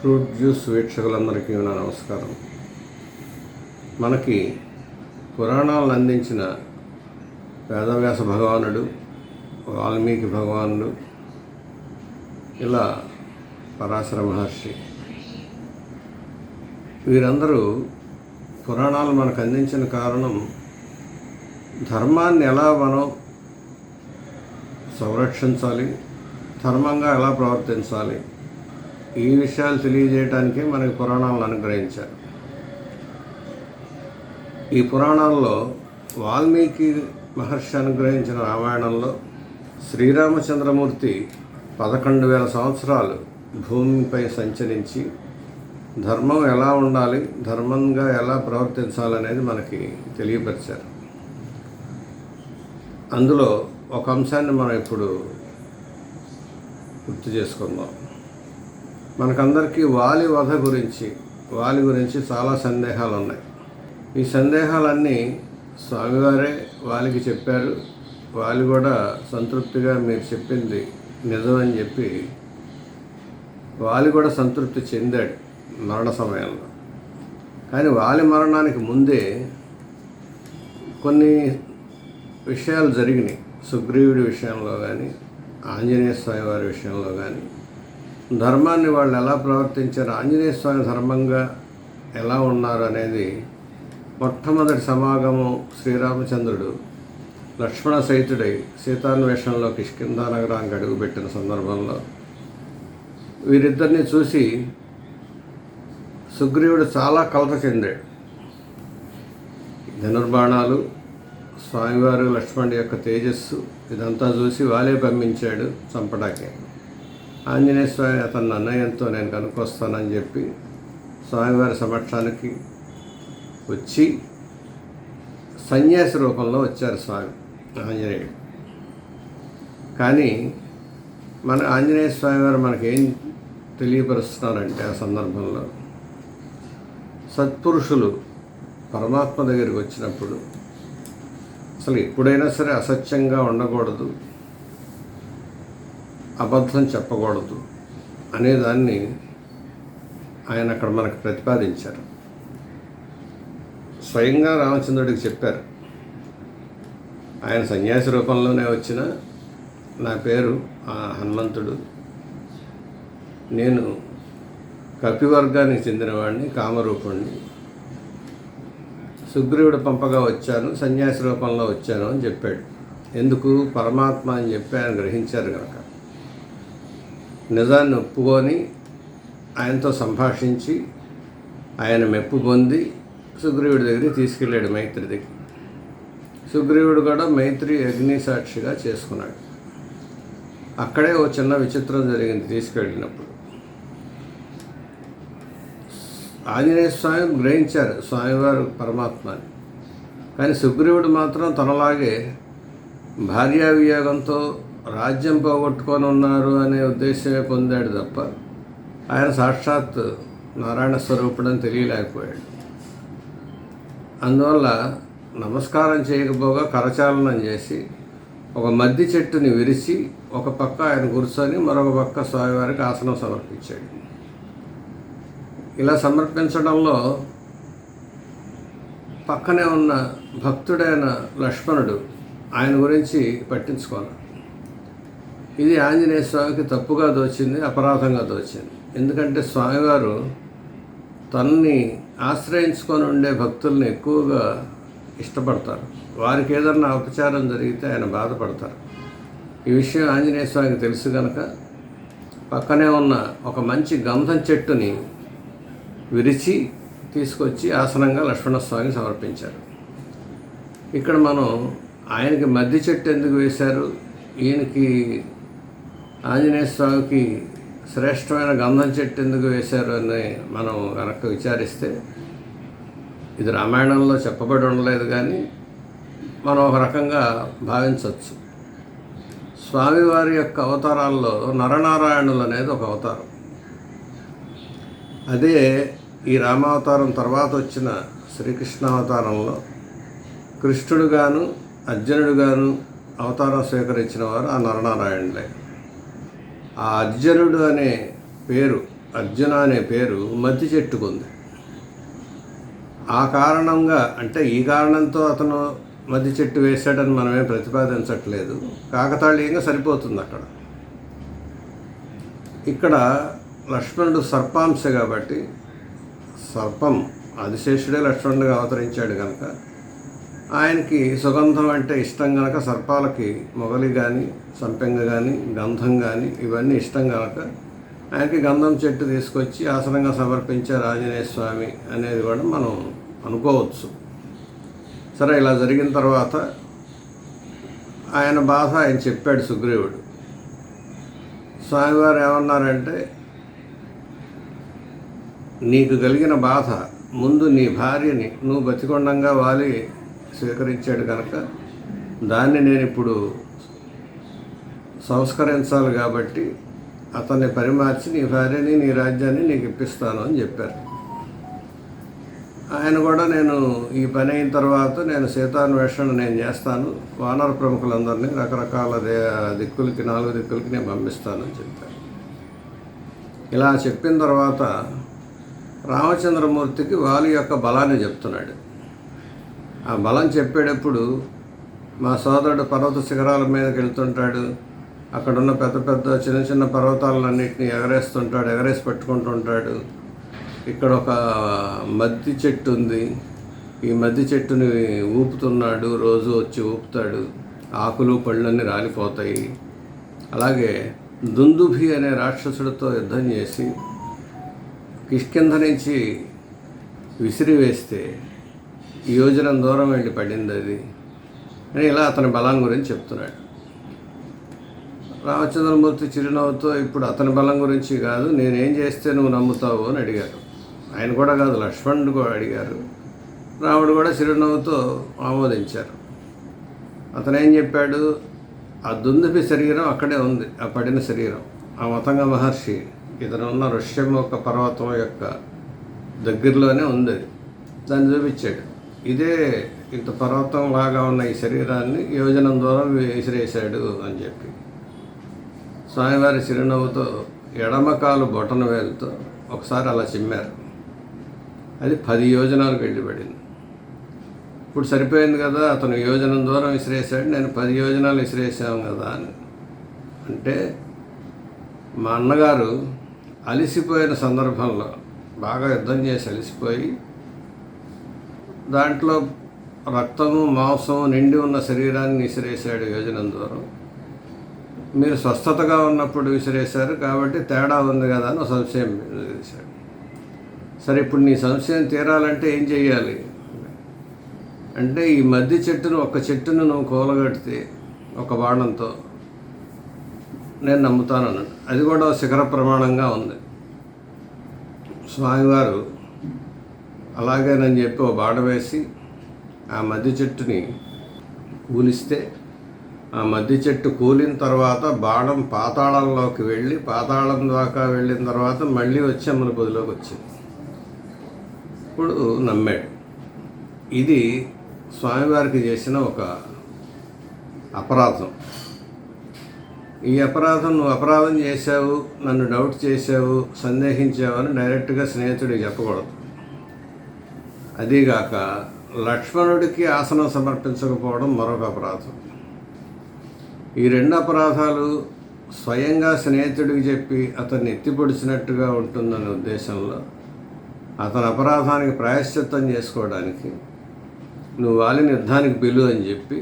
Fruit juice వీక్షకులందరికీ నా నమస్కారం. మనకి పురాణాలను అందించిన వేదవ్యాస భగవానుడు వాల్మీకి భగవానుడు ఇలా పరాశర మహర్షి. వీరందరూ పురాణాలు మనకు అందించిన కారణం ధర్మాన్ని ఎలా మనం సంరక్షించాలి ధర్మంగా ఎలా ప్రవర్తించాలి ఈ విషయాలు తెలియజేయటానికి మనకి పురాణాలను అనుగ్రహించారు. ఈ పురాణాల్లో వాల్మీకి మహర్షి అనుగ్రహించిన రామాయణంలో శ్రీరామచంద్రమూర్తి పదకొండు వేల సంవత్సరాలు భూమిపై సంచరించి ధర్మం ఎలా ఉండాలి ధర్మంగా ఎలా ప్రవర్తించాలనేది మనకి తెలియపరిచారు. అందులో ఒక అంశాన్ని మనం ఇప్పుడు గుర్తు చేసుకుందాం. మనకందరికీ వాలి వధ గురించి వాలి గురించి చాలా సందేహాలు ఉన్నాయి ఈ సందేహాలన్నీ స్వామివారే వాలికి చెప్పారు. వాలి కూడా సంతృప్తిగా మీరు చెప్పింది నిజమని చెప్పి వాలి కూడా సంతృప్తి చెందాడు మరణ సమయంలో. కానీ వాలి మరణానికి ముందే కొన్ని విషయాలు జరిగినాయి. సుగ్రీవుడి విషయంలో కానీ ఆంజనేయ స్వామి వారి విషయంలో కానీ ధర్మాన్ని వాళ్ళు ఎలా ప్రవర్తించారు ఆంజనేయ స్వామి ధర్మంగా ఎలా ఉన్నారు అనేది మొట్టమొదటి సమాగమం శ్రీరామచంద్రుడు లక్ష్మణ సహితుడై సీతాన్వేషణలో కిష్కిందా నగరానికి అడుగుపెట్టిన సందర్భంలో వీరిద్దరిని చూసి సుగ్రీవుడు చాలా కలత చెందాడు. ధనుర్బాణాలు స్వామివారు లక్ష్మణుడి యొక్క తేజస్సు ఇదంతా చూసి వాలే పంపించాడు చంపడానికి ఆంజనేయ స్వామి అతని అన్నయ్యంతో నేను కనుక్కొస్తానని చెప్పి స్వామివారి సమక్షానికి వచ్చి సన్యాసి రూపంలో వచ్చారు స్వామి ఆంజనేయుడు. కానీ మన ఆంజనేయ స్వామి వారు మనకేం తెలియపరుస్తున్నారంటే ఆ సందర్భంలో సత్పురుషులు పరమాత్మ దగ్గరికి వచ్చినప్పుడు అసలు ఎప్పుడైనా సరే అసత్యంగా ఉండకూడదు. అబద్ధం చెప్పకూడదు అనేదాన్ని ఆయన అక్కడ మనకు ప్రతిపాదించారు. స్వయంగా రామచంద్రుడికి చెప్పారు. ఆయన సన్యాసి రూపంలోనే వచ్చిన నా పేరు ఆ హనుమంతుడు. నేను కపివర్గానికి చెందినవాడిని కామరూపుణ్ణి. సుగ్రీవుడు పంపగా వచ్చాను సన్యాసి రూపంలో వచ్చాను అని చెప్పాడు. ఎందుకు? పరమాత్మ అని చెప్పి ఆయన గ్రహించారు కనుక నిజాన్ని ఒప్పుకొని ఆయనతో సంభాషించి ఆయన మెప్పు పొంది సుగ్రీవుడి దగ్గరికి తీసుకెళ్ళాడు మైత్రి దగ్గర సుగ్రీవుడు కూడా మైత్రి అగ్ని సాక్షిగా చేసుకున్నాడు. అక్కడే ఓ చిన్న విచిత్రం జరిగింది తీసుకెళ్ళినప్పుడు. ఆంజనేయ స్వామి గ్రహించారు స్వామివారు పరమాత్మని. కానీ సుగ్రీవుడు మాత్రం తనలాగే భార్యా వియోగంతో రాజ్యం పోగొట్టుకొని ఉన్నారు అనే ఉద్దేశమే పొందాడు తప్ప ఆయన సాక్షాత్ నారాయణ స్వరూపుడని తెలియలేకపోయాడు. అందువల్ల నమస్కారం చేయకపోగా కరచాలనం చేసి ఒక మద్ది చెట్టుని విరిచి ఒక పక్క ఆయన కూర్చొని మరొక పక్క స్వామివారికి ఆసనం సమర్పించాడు. ఇలా సమర్పించడంలో పక్కనే ఉన్న భక్తుడైన లక్ష్మణుడు ఆయన గురించి పట్టించుకోను ఇది ఆంజనేయ స్వామికి తప్పుగా దోచింది అపరాధంగా దోచింది. ఎందుకంటే స్వామివారు తనని ఆశ్రయించుకొని ఉండే భక్తుల్ని ఎక్కువగా ఇష్టపడతారు. వారికి ఏదన్నా ఉపచారం జరిగితే ఆయన బాధపడతారు. ఈ విషయం ఆంజనేయ స్వామికి తెలుసు కనుక పక్కనే ఉన్న ఒక మంచి గంధం చెట్టుని విరిచి తీసుకొచ్చి ఆసనంగా లక్ష్మణస్వామికి సమర్పించారు. ఇక్కడ మనం ఆయనకి మద్ది చెట్టు ఎందుకు వేశారు? ఈయనకి ఆంజనేయ స్వామికి శ్రేష్టమైన గంధం చెట్టు ఎందుకు వేశారు అని మనం కనుక విచారిస్తే ఇది రామాయణంలో చెప్పబడి ఉండలేదు కానీ మనం ఒక రకంగా భావించవచ్చు. స్వామివారి యొక్క అవతారాల్లో నరనారాయణులు అనేది ఒక అవతారం. అదే ఈ రామావతారం తర్వాత వచ్చిన శ్రీకృష్ణ అవతారంలో కృష్ణుడుగాను అర్జునుడుగాను అవతారం స్వీకరించిన వారు ఆ నరనారాయణులే. ఆ అర్జునుడు అనే పేరు అర్జున అనే పేరు మద్ది చెట్టుకుంది. ఆ కారణంగా అంటే ఈ కారణంతో అతను మద్ది చెట్టు వేశాడని మనమేం ప్రతిపాదించట్లేదు. కాకతాళీయంగా సరిపోతుంది అక్కడ. ఇక్కడ లక్ష్మణుడు సర్పాంశ కాబట్టి సర్పం ఆదిశేషుడే లక్ష్మణుడిగా అవతరించాడు కనుక ఆయనకి సుగంధం అంటే ఇష్టం కనుక సర్పాలకి మొగలి కానీ సంపెంగ కానీ గంధం కానీ ఇవన్నీ ఇష్టం కనుక ఆయనకి గంధం చెట్టు తీసుకొచ్చి ఆసనంగా సమర్పించారు ఆంజనేయ స్వామి అనేది కూడా మనం అనుకోవచ్చు. సరే ఇలా జరిగిన తర్వాత ఆయన బాధ ఆయన చెప్పాడు సుగ్రీవుడు. స్వామివారు ఏమన్నారంటే నీకు కలిగిన బాధ ముందు నీ భార్యని నువ్వు బతికొండంగా వాలి స్వీకరించాడు కనుక దాన్ని నేను ఇప్పుడు సంస్కరించాలి కాబట్టి అతన్ని పరిమార్చి నీ భార్యని నీ రాజ్యాన్ని నీకు ఇప్పిస్తాను అని చెప్పారు. ఆయన కూడా నేను ఈ పని అయిన తర్వాత నేను సీతాన్వేషణ నేను చేస్తాను. వానర ప్రముఖులందరినీ రకరకాల దిక్కులకి నాలుగు దిక్కులకి నేను పంపిస్తానని చెప్పారు. ఇలా చెప్పిన తర్వాత రామచంద్రమూర్తికి వాలి యొక్క బలాన్ని చెప్తున్నాడు. ఆ బలం చెప్పేటప్పుడు మా సోదరుడు పర్వత శిఖరాల మీదకి వెళ్తుంటాడు. అక్కడున్న పెద్ద పెద్ద చిన్న చిన్న పర్వతాలన్నింటినీ ఎగరేస్తుంటాడు ఎగరేసి పట్టుకుంటుంటాడు. ఇక్కడ ఒక మద్ది చెట్టు ఉంది. ఈ మద్ది చెట్టుని ఊపుతున్నాడు రోజు వచ్చి ఊపుతాడు. ఆకులు పళ్ళన్నీ రాలిపోతాయి. అలాగే దుందుభి అనే రాక్షసుడితో యుద్ధం చేసి కిష్కింధ నుంచి విసిరివేస్తే యోజనం దూరం వెళ్ళి పడింది అది. అని ఇలా అతని బలం గురించి చెప్తున్నాడు. రామచంద్రమూర్తి చిరునవ్వుతో ఇప్పుడు అతని బలం గురించి కాదు నేనేం చేస్తే నువ్వు నమ్ముతావు అని అడిగారు ఆయన కూడా కాదు లక్ష్మణుడు కూడా అడిగారు. రాముడు కూడా చిరునవ్వుతో ఆమోదించారు. అతను ఏం చెప్పాడు? ఆ దుందుపి శరీరం అక్కడే ఉంది ఆ పడిన శరీరం. ఆ మతంగ మహర్షి ఇతను ఉన్న ఋష్యముఖ పర్వతం యొక్క దగ్గరలోనే ఉంది అది. దాన్ని చూపించాడు. ఇదే ఇంత పర్వతం లాగా ఉన్న ఈ శరీరాన్ని యోజనం ద్వారా విసిరేశాడు అని చెప్పి. స్వామివారి చిరునవ్వుతో ఎడమకాలు బొటన వేలుతో ఒకసారి అలా చిమ్మారు. అది పది యోజనాలకు వెళ్ళిపడింది. ఇప్పుడు సరిపోయింది కదా అతను యోజనం దూరం విసిరేశాడు నేను పది యోజనాలు విసిరేసాము కదా అని. అంటే మా అన్నగారు అలిసిపోయిన సందర్భంలో బాగా యుద్ధం చేసి అలిసిపోయి దాంట్లో రక్తము మాంసము నిండి ఉన్న శరీరాన్ని విసిరేశాడు యోజనం ద్వారా మీరు స్వస్థతగా ఉన్నప్పుడు విసిరేశారు కాబట్టి తేడా ఉంది కదా అని సంశయం చేశాడు. సరే ఇప్పుడు నీ సంశయం తీరాలంటే ఏం చెయ్యాలి? అంటే ఈ మధ్య చెట్టును ఒక చెట్టును నువ్వు కూలగడితే ఒక బాణంతో నేను నమ్ముతాను అది కూడా శిఖర ప్రమాణంగా ఉంది. స్వామివారు అలాగేనని చెప్పి ఓ బాణ వేసి ఆ మద్ది చెట్టుని కూలిస్తే ఆ మద్ది చెట్టు కూలిన తర్వాత బాణం పాతాళంలోకి వెళ్ళి పాతాళం దాకా వెళ్ళిన తర్వాత మళ్ళీ వచ్చి అమ్మని బదిలోకి వచ్చింది. ఇప్పుడు నమ్మాడు. ఇది స్వామివారికి చేసిన ఒక అపరాధం. ఈ అపరాధం నువ్వు అపరాధం చేశావు నన్ను డౌట్ చేశావు సందేహించావు అని డైరెక్ట్గా స్నేహితుడికి చెప్పకూడదు. అదీగాక లక్ష్మణుడికి ఆసనం సమర్పించకపోవడం మరొక అపరాధం. ఈ రెండు అపరాధాలు స్వయంగా స్నేహితుడికి చెప్పి అతన్ని ఎత్తిపొడిచినట్టుగా ఉంటుందనే ఉద్దేశంలో అతని అపరాధానికి ప్రాయశ్చిత్తం చేసుకోవడానికి నువ్వు వాలిని యుద్ధానికి పిలు అని చెప్పి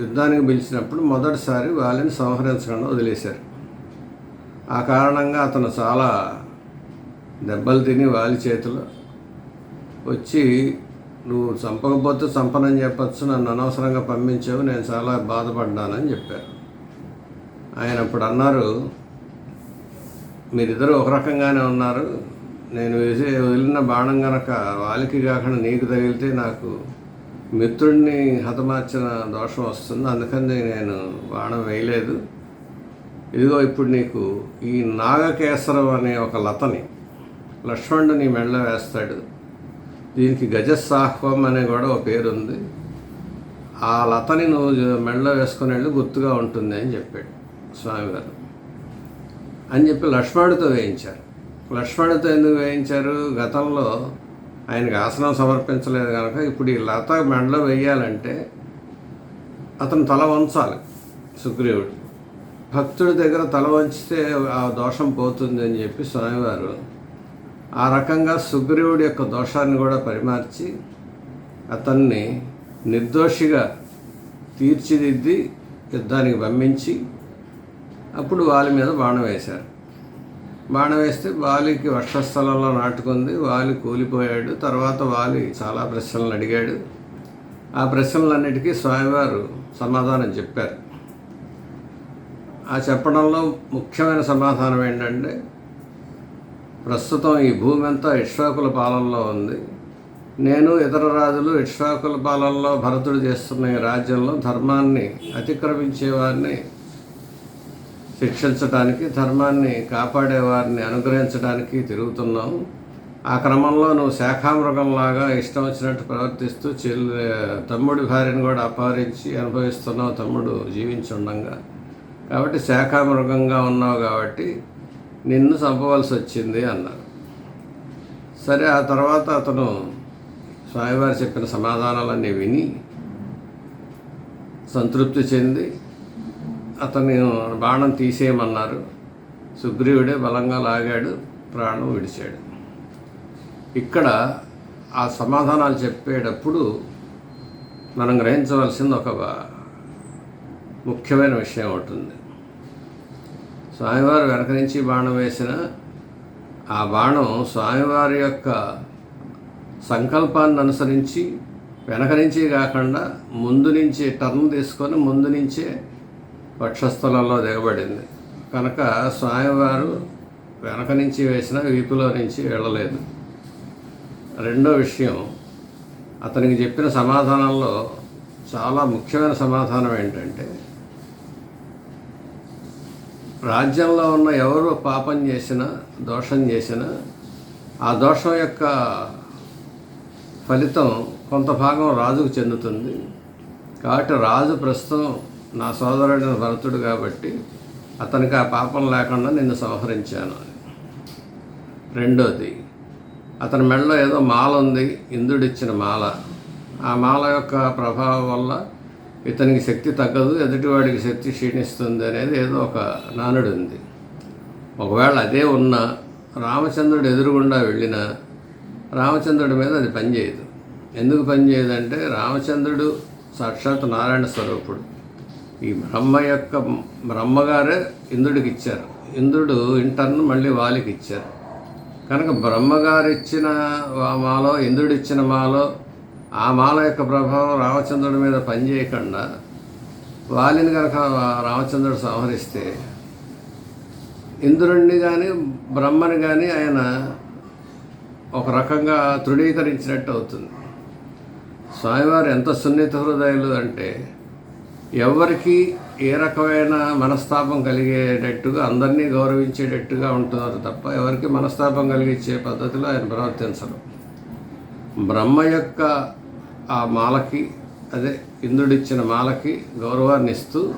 యుద్ధానికి పిలిచినప్పుడు మొదటిసారి వాలిని సంహరించకుండా వదిలేశారు. ఆ కారణంగా అతను చాలా దెబ్బలు తిని వాలి చేతిలో వచ్చి నువ్వు చంపకపోతే చంపనని చెప్పచ్చు నన్ను అనవసరంగా పంపించావు నేను చాలా బాధపడ్డానని చెప్పారు. ఆయన అప్పుడు అన్నారు మీరిద్దరూ ఒక రకంగానే ఉన్నారు. నేను వేసే వదిలిన బాణం గనక వాలికి కాకుండా నీకు తగిలితే నాకు మిత్రుడిని హతమార్చిన దోషం వస్తుంది. అందుకని నేను బాణం వేయలేదు. ఇదిగో ఇప్పుడు నీకు ఈ నాగకేసరం అనే ఒక లతని లక్ష్మణుడు నీ మెళ్ళ వేస్తాడు. దీనికి గజసాహ్వం అనే కూడా ఒక పేరు ఉంది ఆ లతని నువ్వు మెళ్ళ వేసుకుని వెళ్ళి గుర్తుగా ఉంటుంది అని చెప్పాడు స్వామివారు. అని చెప్పి లక్ష్మణుడితో వేయించారు. లక్ష్మణుడితో ఎందుకు వేయించారు? గతంలో ఆయనకి ఆసనం సమర్పించలేదు కనుక ఇప్పుడు ఈ లత మెడలో వేయాలంటే అతను తల వంచాలి సుగ్రీవుడు. భక్తుడి దగ్గర తల వంచితే ఆ దోషం పోతుంది అని చెప్పి స్వామివారు ఆ రకంగా సుగ్రీవుడి యొక్క దోషాన్ని కూడా పరిమార్చి అతన్ని నిర్దోషిగా తీర్చిదిద్ది యుద్ధానికి పంపించి అప్పుడు వాలి మీద బాణం వేశారు. బాణం వేస్తే వాలికి వర్షస్థలంలో నాటుకుంది. వాలి కూలిపోయాడు. తర్వాత వాలి చాలా ప్రశ్నలు అడిగాడు. ఆ ప్రశ్నలన్నిటికీ స్వామివారు సమాధానం చెప్పారు. ఆ చెప్పడంలో ముఖ్యమైన సమాధానం ఏంటంటే ప్రస్తుతం ఈ భూమి అంతా ఇక్ష్వాకుల పాలనలో ఉంది. నేను ఇతర రాజులు ఇక్ష్వాకుల పాలనలో భరతుడు చేస్తున్న ఈ రాజ్యంలో ధర్మాన్ని అతిక్రమించే వారిని శిక్షించడానికి ధర్మాన్ని కాపాడేవారిని అనుగ్రహించడానికి తిరుగుతున్నాం. ఆ క్రమంలో నువ్వు శాఖామృగంలాగా ఇష్టం వచ్చినట్టు ప్రవర్తిస్తూ చెల్లి తమ్ముడి భార్యను కూడా అపహరించి అనుభవిస్తున్నావు తమ్ముడు జీవించి కాబట్టి శాఖామృగంగా ఉన్నావు కాబట్టి నిన్ను చంపవలసి వచ్చింది అన్నారు సరే ఆ తర్వాత అతను స్వామివారు చెప్పిన సమాధానాలన్నీ విని సంతృప్తి చెంది అతని బాణం తీసేయమన్నారు. సుగ్రీవుడే బలంగా లాగాడు ప్రాణం విడిచాడు. ఇక్కడ ఆ సమాధానాలు చెప్పేటప్పుడు మనం గ్రహించవలసింది ఒక ముఖ్యమైన విషయం ఉంటుంది స్వామివారు వెనక నుంచి బాణం వేసిన ఆ బాణం స్వామివారి యొక్క సంకల్పాన్ని అనుసరించి వెనక నుంచి కాకుండా ముందు నుంచి టర్న్ తీసుకొని ముందు నుంచే వక్షస్థలంలో దిగబడింది. కనుక స్వామివారు వెనక నుంచి వేసిన వీపులో నుంచి వెళ్ళలేదు. రెండో విషయం అతనికి చెప్పిన సమాధానంలో చాలా ముఖ్యమైన సమాధానం ఏంటంటే రాజ్యంలో ఉన్న ఎవరు పాపం చేసినా దోషం చేసినా ఆ దోషం యొక్క ఫలితం కొంత భాగం రాజుకు చెందుతుంది. కాబట్టి రాజు ప్రస్తుతం నా సోదరుడైన భరతుడు కాబట్టి అతనికి ఆ పాపం లేకుండా నిన్ను సంహరించాను రెండోది అతని మెడలో ఏదో మాల ఉంది ఇంద్రుడిచ్చిన మాల. ఆ మాల యొక్క ప్రభావం వల్ల ఇతనికి శక్తి తగ్గదు ఎదుటివాడికి శక్తి క్షీణిస్తుంది అనేది ఏదో ఒక నానుడు ఉంది. ఒకవేళ అదే ఉన్నా రామచంద్రుడు ఎదురుగుండా వెళ్ళిన రామచంద్రుడి మీద అది పనిచేయదు. ఎందుకు పనిచేయదంటే రామచంద్రుడు సాక్షాత్ నారాయణ స్వరూపుడు. ఈ బ్రహ్మ యొక్క బ్రహ్మగారే ఇంద్రుడికి ఇచ్చారు. ఇంద్రుడు ఇంటర్ను మళ్ళీ వాలికి ఇచ్చారు. కనుక బ్రహ్మగారు ఇచ్చిన మాలో ఇంద్రుడిచ్చిన మాలో ఆ మాల యొక్క ప్రభావం రామచంద్రుడి మీద పనిచేయకుండా వాలిని కనుక రామచంద్రుడు సంహరిస్తే ఇంద్రుడిని కానీ బ్రహ్మని కానీ ఆయన ఒక రకంగా తృఢీకరించినట్టు అవుతుంది. స్వామివారు ఎంత సున్నిత హృదయాలు అంటే ఎవరికి ఏ రకమైన మనస్తాపం కలిగేటట్టుగా అందరినీ గౌరవించేటట్టుగా ఉంటున్నారు తప్ప ఎవరికి మనస్తాపం కలిగించే పద్ధతిలో ఆయన ప్రవర్తించరు. బ్రహ్మ యొక్క ఆ మాలకి అదే ఇంద్రుడిచ్చిన మాలకి గౌరవాన్ని ఇస్తూ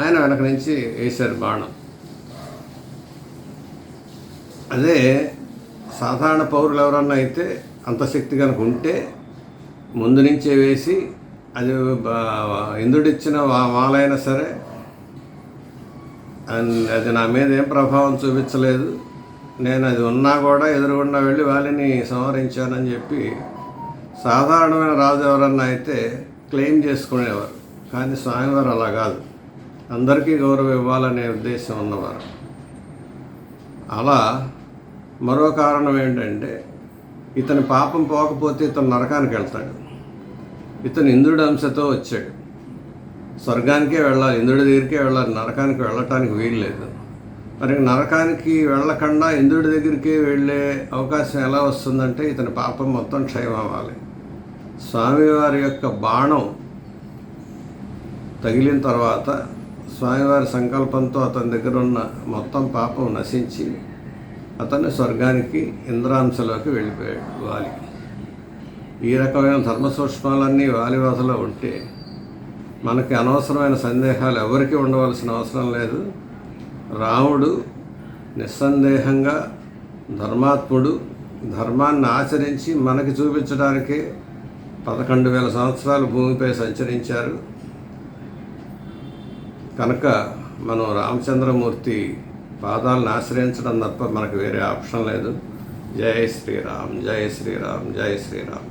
ఆయన వెనక నుంచి వేశారు బాణం. అదే సాధారణ పౌరులు ఎవరన్నా అయితే అంత శక్తి కనుక ఉంటే ముందు నుంచే వేసి అది బా- ఇంద్రుడిచ్చిన వా- మాలైనా సరే అది నా మీద ఏం ప్రభావం చూపించలేదు. నేను అది ఉన్నా కూడా ఎదురుగుండా వెళ్ళి వాళ్ళని సంహరించానని చెప్పి సాధారణమైన రాజు ఎవరన్నా అయితే క్లెయిమ్ చేసుకునేవారు. కానీ స్వామివారు అలా కాదు. అందరికీ గౌరవం ఇవ్వాలనే ఉద్దేశం ఉన్నవారు. అలా మరో కారణం ఏంటంటే ఇతని పాపం పోకపోతే ఇతను నరకానికి వెళ్తాడు. ఇతను ఇంద్రుడి అంశతో వచ్చాడు. స్వర్గానికే వెళ్ళాలి ఇంద్రుడి దగ్గరికే వెళ్ళాలి నరకానికి వెళ్ళటానికి వీలు లేదు. మరి నరకానికి వెళ్ళకుండా ఇంద్రుడి దగ్గరికి వెళ్ళే అవకాశం ఎలా వస్తుందంటే ఇతని పాపం మొత్తం క్షయం అవ్వాలి. స్వామివారి యొక్క బాణం తగిలిన తర్వాత స్వామివారి సంకల్పంతో అతని దగ్గర ఉన్న మొత్తం పాపం నశించి అతన్ని స్వర్గానికి ఇంద్రాంశలోకి వెళ్ళిపోయాడు వాలి ఈ రకమైన ధర్మ సూక్ష్మాలన్నీ వాలివాసలో ఉంటే మనకి అనవసరమైన సందేహాలు ఎవరికి ఉండవలసిన అవసరం లేదు. రాముడు నిస్సందేహంగా ధర్మాత్ముడు ధర్మాన్ని ఆచరించి మనకి చూపించడానికే పదకొండు వేల సంవత్సరాలు భూమిపై సంచరించారు. కనుక మనం రామచంద్రమూర్తి పాదాలను ఆశ్రయించడం తప్ప మనకు వేరే ఆప్షన్ లేదు. జై శ్రీరామ్ జై శ్రీరామ్ జై శ్రీరామ్.